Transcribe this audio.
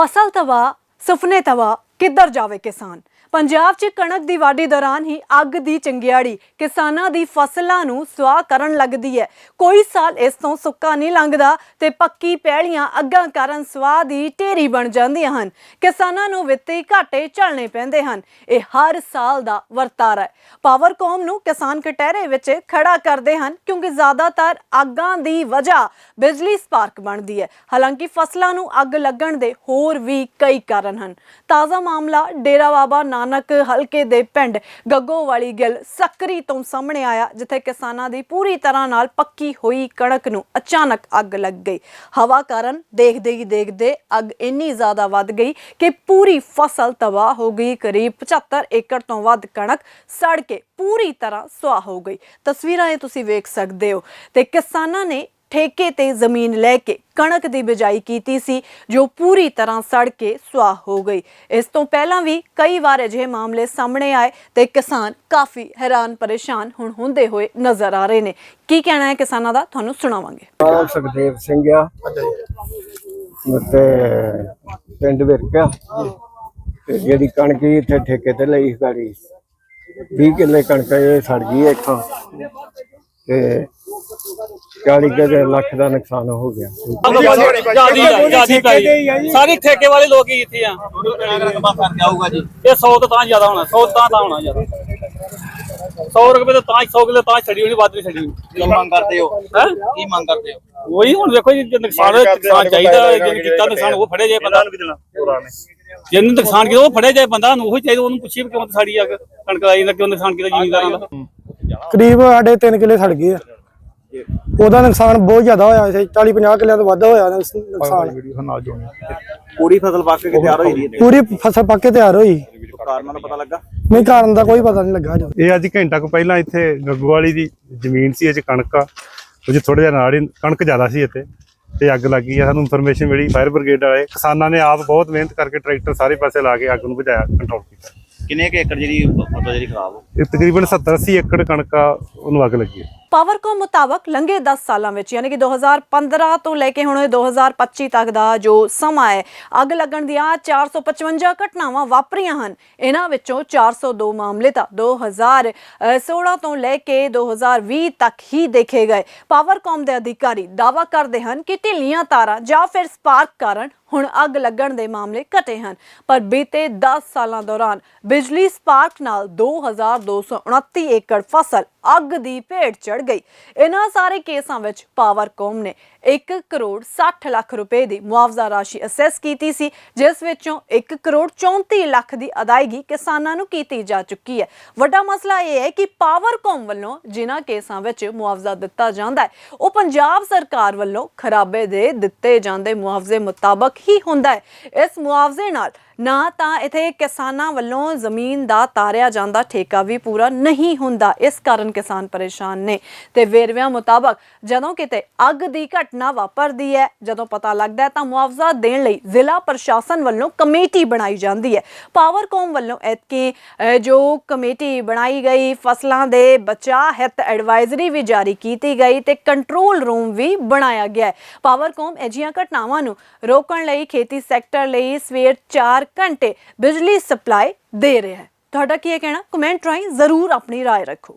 फसा तवा सपने तवा ਕਿੱਧਰ ਜਾਵੇ ਕਿਸਾਨ? ਪੰਜਾਬ 'ਚ ਕਣਕ ਦੀ ਵਾਢੀ ਦੌਰਾਨ ਹੀ ਅੱਗ ਦੀ ਚੰਗਿਆੜੀ ਕਿਸਾਨਾਂ ਦੀ ਫਸਲਾਂ ਨੂੰ ਸੁਆਹ ਕਰਨ ਲੱਗਦੀ ਹੈ। ਕੋਈ ਸਾਲ ਇਸ ਤੋਂ ਸੁੱਕਾ ਨਹੀਂ ਲੰਘਦਾ ਤੇ ਪੱਕੀ ਪੈਲੀਆਂ ਅੱਗਾਂ ਕਾਰਨ ਸੁਆਹ ਦੀ ਢੇਰੀ ਬਣ ਜਾਂਦੀਆਂ ਹਨ। ਕਿਸਾਨਾਂ ਨੂੰ ਵਿੱਤੀ ਘਾਟੇ ਝੱਲਣੇ ਪੈਂਦੇ ਹਨ। ਇਹ ਹਰ ਸਾਲ ਦਾ ਵਰਤਾਰਾ ਹੈ। ਪਾਵਰਕੌਮ ਨੂੰ ਕਿਸਾਨ ਕਟਹਿਰੇ ਵਿੱਚ ਖੜਾ ਕਰਦੇ ਹਨ ਕਿਉਂਕਿ ਜ਼ਿਆਦਾਤਰ ਅੱਗਾਂ ਦੀ ਵਜ੍ਹਾ ਬਿਜਲੀ ਸਪਾਰਕ ਬਣਦੀ ਹੈ। ਹਾਲਾਂਕਿ ਫਸਲਾਂ ਨੂੰ ਅੱਗ ਲੱਗਣ ਦੇ ਹੋਰ ਵੀ ਕਈ ਕਾਰਨ ਹਨ। ਤਾਜ਼ਾ ਮਾਮਲਾ ਡੇਰਾ ਬਾਬਾ ਨਾਨਕ ਹਲਕੇ ਦੇ ਪਿੰਡ ਗੱਗੋਵਾਲੀ ਗਿੱਲ ਸਕਰੀ ਤੋਂ ਸਾਹਮਣੇ ਆਇਆ, ਜਿੱਥੇ ਕਿਸਾਨਾਂ ਦੀ ਪੂਰੀ ਤਰ੍ਹਾਂ ਨਾਲ ਪੱਕੀ ਹੋਈ ਕਣਕ ਨੂੰ ਅਚਾਨਕ ਅੱਗ ਲੱਗ ਗਈ। ਹਵਾ ਕਾਰਨ ਦੇਖਦੇ ਹੀ ਦੇਖਦੇ ਅੱਗ ਇੰਨੀ ਜ਼ਿਆਦਾ ਵੱਧ ਗਈ ਕਿ ਪੂਰੀ ਫਸਲ ਤਬਾਹ ਹੋ ਗਈ। ਕਰੀਬ 75 ਏਕੜ ਤੋਂ ਵੱਧ ਕਣਕ ਸੜ ਕੇ ਪੂਰੀ ਤਰ੍ਹਾਂ ਸੁਆਹ ਹੋ ਗਈ। ਤਸਵੀਰਾਂ ਇਹ ਤੁਸੀਂ ਵੇਖ ਸਕਦੇ ਹੋ। ਤੇ ਕਿਸਾਨਾਂ ਨੇ ਠੇਕੇ ਤੇ ਜ਼ਮੀਨ ਲੈ ਕੇ ਕਣਕ ਦੀ ਬਿਜਾਈ ਕੀਤੀ ਸੀ, ਜੋ ਪੂਰੀ ਤਰ੍ਹਾਂ ਸੜ ਕੇ ਸੁਆਹ ਹੋ ਗਈ। ਇਸ ਤੋਂ ਪਹਿਲਾਂ ਵੀ ਕਈ ਵਾਰ ਅਜਿਹੇ ਮਾਮਲੇ ਸਾਹਮਣੇ ਆਏ ਤੇ ਕਿਸਾਨ ਕਾਫੀ ਹੈਰਾਨ ਪਰੇਸ਼ਾਨ ਹੁਣ ਹੁੰਦੇ ਹੋਏ ਨਜ਼ਰ ਆ ਰਹੇ ਨੇ। ਕੀ ਕਹਿਣਾ ਹੈ ਕਿਸਾਨਾਂ ਦਾ? ਤੁਹਾਨੂੰ ਸੁਣਾਵਾਂਗੇ। ਸੁਖਦੇਵ ਸਿੰਘ ਆ। ਤੇ ਪਿੰਡ ਵਿਰਕਾ ਤੇ ਜਿਹੜੀ ਕਣਕ ਇੱਥੇ ਠੇਕੇ ਤੇ ਲਈ ਗਾੜੀ। 20 ਕਿੱਲੇ ਕਣਕ ਇਹ ਸੜ ਗਈ ਇੱਥੋਂ। ਤੇ 40 ਕੁ ਲੱਖ ਦਾ ਨੁਕਸਾਨ ਹੋ ਗਿਆ। ਜਿਆਦੀ ਆ ਜਿਆਦੀ ਪਈ ਸਾਰੇ ਠੇਕੇ ਵਾਲੇ ਲੋਕ ਹੀ ਇੱਥੇ ਆ। ਰਕਮਾ ਜੀ ਇਹ 100 ਤੋਂ ਤਾਂ ਜ਼ਿਆਦਾ ਹੋਣਾ 100 ਤਾਂ ਤਾਂ ਹੋਣਾ ਜ਼ਿਆਦਾ। 100 ਰੁਪਏ ਤੋਂ ਤਾਂ 100 ਕਿਲੋ ਤਾਂ ਛੜੀ ਹੋਣੀ ਵੱਧ ਨਹੀਂ ਛੜੀ ਕੀ ਮੰਗ ਕਰਦੇ ਹੋ? ਹੈ? ਕੀ ਮੰਗ ਕਰਦੇ ਹੋ? ਉਹੀ ਹੁਣ ਵੇਖੋ ਜੀ ਜੇ ਨੁਕਸਾਨ ਨੁਕਸਾਨ ਚਾਹੀਦਾ ਜਿਹਨੇ ਕੀਤਾ ਨੁਕਸਾਨ ਉਹ ਫੜੇ ਜਾਏ ਬੰਦਾ। ਜਿਹਨੇ ਨੁਕਸਾਨ ਕੀਤਾ ਉਹ ਫੜੇ ਜਾਏ ਬੰਦਾ ਨੂੰ ਉਹ ਚਾਹੀਦਾ ਉਹਨੂੰ ਪੁੱਛੀ ਵੀ ਕਿਉਂ ਸਾੜੀ ਅੱਗ ਕਣਕ ਆਈ ਨਾ ਕਿਉਂ ਨੁਕਸਾਨ ਕੀਤਾ ਜ਼ਿਮੀਂਦਾਰਾਂ ਦਾ। ਕਰੀਬ ਸਾਡੇ 3 ਕਿੱਲੇ ਸੜ ਗਏ ਆ। ਉਹਦਾ ਨੁਕਸਾਨ ਬਹੁਤ ਜ਼ਿਆਦਾ ਹੋਇਆ ਸੀ 40 50 ਕਿੱਲਿਆਂ ਤੋਂ ਵੱਧ ਹੋਇਆ ਨੁਕਸ- ਨੁਕਸਾਨ। ਪੂਰੀ ਫਸਲ ਪੱਕ ਕੇ ਤਿਆਰ ਹੋਈ ਦੀ ਪੂਰੀ ਫਸਲ ਪੱਕ ਕੇ ਤਿਆਰ ਹੋਈ। ਕਾਰਨਾਂ ਦਾ ਪਤਾ ਲੱਗਾ? ਨਹੀਂ ਕਾਰਨ ਦਾ ਕੋਈ ਪਤਾ ਨਹੀਂ ਲੱਗਾ ਇਹ ਅੱਜ ਘੰਟਾ ਕੁ ਪਹਿਲਾਂ ਇੱਥੇ ਗੱਗੂ ਵਾਲੀ ਦੀ ਜ਼ਮੀਨ ਸੀ ਇਹ 'ਚ ਕਣਕ ਆ। ਉਹ 'ਚ ਥੋੜਾ ਜਿਹਾ ਨਾਲ ਹੀ ਕਣਕ ਜ਼ਿਆਦਾ ਸੀ ਇੱਥੇ। ਤੇ ਅੱਗ ਲੱਗੀ ਆ ਸਾਨੂੰ ਇਨਫੋਰਮੇਸ਼ਨ ਮਿਲੀ। ਫਾਇਰ ਬ੍ਰਿਗੇਡ ਵਾਲੇ ਕਿਸਾਨਾਂ ਨੇ ਆਪ ਬਹੁਤ ਮਿਹਨਤ ਕਰਕੇ ਟਰੈਕਟਰ ਸਾਰੇ ਪਾਸੇ ਲਾ ਕੇ ਅੱਗ ਨੂੰ ਬੁਝਾਇਆ ਕੰਟਰੋਲ ਕੀਤਾ। ਕਿੰਨੇ ਕੁ ਏਕੜ ਜਿਹੜੀ ਫਸਲ ਜਿਹੜੀ ਖਰਾਬ ਹੋ ਇਹ ਤਕਰੀਬਨ 70 80 ਏਕੜ ਕਣਕ ਉਹਨੂੰ ਅੱਗ ਲੱਗੀ ਹੈ। ਪਾਵਰਕੌਮ ਮੁਤਾਬਕ ਲੰਘੇ 10 ਸਾਲਾਂ ਵਿੱਚ, ਯਾਨੀ ਕਿ 2015 ਤੋਂ ਲੈ ਕੇ ਹੁਣ 2025 ਤੱਕ ਦਾ ਜੋ ਸਮਾਂ ਹੈ, ਅੱਗ ਲੱਗਣ ਦੀਆਂ 455 ਘਟਨਾਵਾਂ ਵਾਪਰੀਆਂ ਹਨ। ਇਹਨਾਂ ਵਿੱਚੋਂ 402 ਮਾਮਲੇ ਤਾਂ 2016 ਤੋਂ ਲੈ ਕੇ 2020 ਤੱਕ ਹੀ ਦੇਖੇ ਗਏ। ਪਾਵਰਕੌਮ ਦੇ ਅਧਿਕਾਰੀ ਦਾਅਵਾ ਕਰਦੇ ਹਨ ਕਿ ਢਿੱਲੀਆਂ ਤਾਰਾਂ ਜਾਂ ਫਿਰ ਸਪਾਰਕ ਕਾਰਨ ਹੁਣ ਅੱਗ ਲੱਗਣ ਦੇ ਮਾਮਲੇ ਘਟੇ ਹਨ। ਪਰ ਬੀਤੇ 10 ਸਾਲਾਂ ਦੌਰਾਨ ਬਿਜਲੀ ਸਪਾਰਕ ਨਾਲ 2229 ਏਕੜ ਫਸਲ ਅੱਗ ਦੀ ਭੇਟ ਚੜ ਗਈ। ਇਹਨਾਂ ਸਾਰੇ ਕੇਸਾਂ ਵਿੱਚ ਪਾਵਰਕੌਮ ਨੇ 1 ਕਰੋੜ 60 ਲੱਖ ਰੁਪਏ ਦੀ ਮੁਆਵਜ਼ਾ ਰਾਸ਼ੀ ਅਸੈਸ ਕੀਤੀ ਸੀ, ਜਿਸ ਵਿੱਚੋਂ 1 ਕਰੋੜ 34 ਲੱਖ ਦੀ ਅਦਾਇਗੀ ਕਿਸਾਨਾਂ ਨੂੰ ਕੀਤੀ ਜਾ ਚੁੱਕੀ ਹੈ। ਵੱਡਾ ਮਸਲਾ ਇਹ ਹੈ ਕਿ ਪਾਵਰਕੌਮ ਵੱਲੋਂ ਜਿਨ੍ਹਾਂ ਕੇਸਾਂ ਵਿੱਚ ਮੁਆਵਜ਼ਾ ਦਿੱਤਾ ਜਾਂਦਾ ਹੈ, ਉਹ ਪੰਜਾਬ ਸਰਕਾਰ ਵੱਲੋਂ ਖਰਾਬੇ ਦੇ ਦਿੱਤੇ ਜਾਂਦੇ ਮੁਆਵਜ਼ੇ ਮੁਤਾਬਕ ਹੀ ਹੁੰਦਾ ਹੈ। ਇਸ ਮੁਆਵਜ਼ੇ ਨਾਲ ਨਾ ਤਾਂ ਇਥੇ ਕਿਸਾਨਾਂ ਵੱਲੋਂ ਜ਼ਮੀਨ ਦਾ ਤਾਰਿਆ ਜਾਂਦਾ, ਠੇਕਾ ਵੀ ਪੂਰਾ ਨਹੀਂ ਹੁੰਦਾ। ਇਸ ਕਾਰਨ ਕਿਸਾਨ ਪਰੇਸ਼ਾਨ ਨੇ। ਤੇ ਵੇਰਵਿਆਂ ਮੁਤਾਬਕ, ਜਦੋਂ ਕਿਤੇ ਅੱਗ ਦੀ ਘਟਨਾ ਵਾਪਰਦੀ ਹੈ, ਜਦੋਂ ਪਤਾ ਲੱਗਦਾ ਹੈ ਤਾਂ ਮੁਆਵਜ਼ਾ ਦੇਣ ਲਈ ਜ਼ਿਲ੍ਹਾ ਪ੍ਰਸ਼ਾਸਨ ਵੱਲੋਂ ਕਮੇਟੀ ਬਣਾਈ ਜਾਂਦੀ ਹੈ। ਪਾਵਰਕੌਮ ਵੱਲੋਂ ਐਤਕੀ ਜੋ ਕਮੇਟੀ ਬਣਾਈ ਗਈ, ਫਸਲਾਂ ਦੇ ਬਚਾਅ ਹਿੱਤ ਐਡਵਾਈਜ਼ਰੀ ਵੀ ਜਾਰੀ ਕੀਤੀ ਗਈ ਤੇ ਕੰਟਰੋਲ ਰੂਮ ਵੀ ਬਣਾਇਆ ਗਿਆ ਹੈ। ਪਾਵਰਕੌਮ ਅਜਿਹੀਆਂ ਘਟਨਾਵਾਂ ਨੂੰ ਰੋਕਣ ਲਈ, ਖੇਤੀ ਸੈਕਟਰ ਲਈ ਸਵੇਰ 4 ਘੰਟੇ ਬਿਜਲੀ ਸਪਲਾਈ ਦੇ ਰਿਹਾ ਹੈ ਤੁਹਾਡਾ ਕੀ ਹੈ ਕਹਿਣਾ ਕਮੈਂਟ ਰਾਹੀਂ ਜ਼ਰੂਰ ਆਪਣੀ رائے ਰੱਖੋ